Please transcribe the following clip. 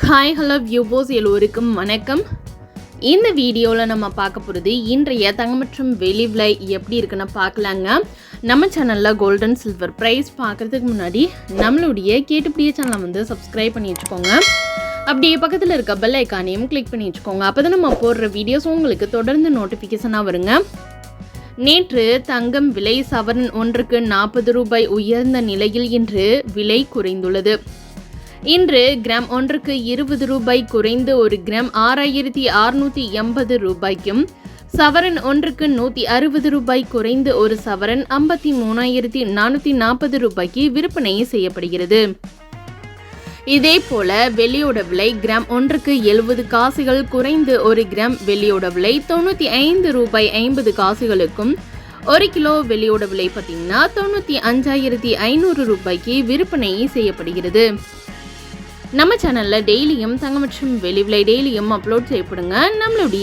Hi hello வியூபோஸ் எல்லோருக்கும் வணக்கம். இந்த வீடியோவில் நம்ம பார்க்க போகிறது இன்றைய தங்கமற்றும் வெளி விலை எப்படி இருக்குன்னு பார்க்கலாங்க. நம்ம சேனலில் கோல்டன் சில்வர் ப்ரைஸ் பார்க்குறதுக்கு முன்னாடி நம்மளுடைய கேட்டுப்படியே சேனலை வந்து சப்ஸ்கிரைப் பண்ணி வச்சுக்கோங்க. அப்படியே பக்கத்தில் இருக்க பெல் ஐக்கானையும் கிளிக் பண்ணி வச்சுக்கோங்க. அப்போ தான் நம்ம போடுற வீடியோஸ் உங்களுக்கு தொடர்ந்து நோட்டிஃபிகேஷனாக வருங்க. நேற்று தங்கம் விலை சவரன் ஒன்றுக்கு நாற்பது ரூபாய் உயர்ந்த நிலையில் இன்று விலை குறைந்துள்ளது. இன்று கிராம் ஒன்றுக்கு இருபது ரூபாய் குறைந்து ஒரு கிராம் ஆறாயிரத்தி அறுநூற்றி எண்பது ரூபாய்க்கும் சவரன் ஒன்றுக்கு நூற்றி அறுபது ரூபாய் குறைந்து ஒரு சவரன் ஐம்பத்தி மூணாயிரத்தி நானூற்றி நாற்பது ரூபாய்க்கு விற்பனை செய்யப்படுகிறது. இதே போல வெள்ளியோட விலை கிராம் ஒன்றுக்கு எழுபது காசுகள் குறைந்து ஒரு கிராம் வெள்ளியோட விலை தொண்ணூற்றி ஐந்து ரூபாய் ஐம்பது காசுகளுக்கும் ஒரு கிலோ வெள்ளியோட விலை பார்த்தீங்கன்னா தொண்ணூற்றி அஞ்சாயிரத்தி ஐநூறு ரூபாய்க்கு விற்பனை செய்யப்படுகிறது. நம்ம சேனலில் டெய்லியும் தங்கம் மற்றும் வெளி டெய்லியும் அப்லோட் செய்யப்படுங்க. நம்மளுடைய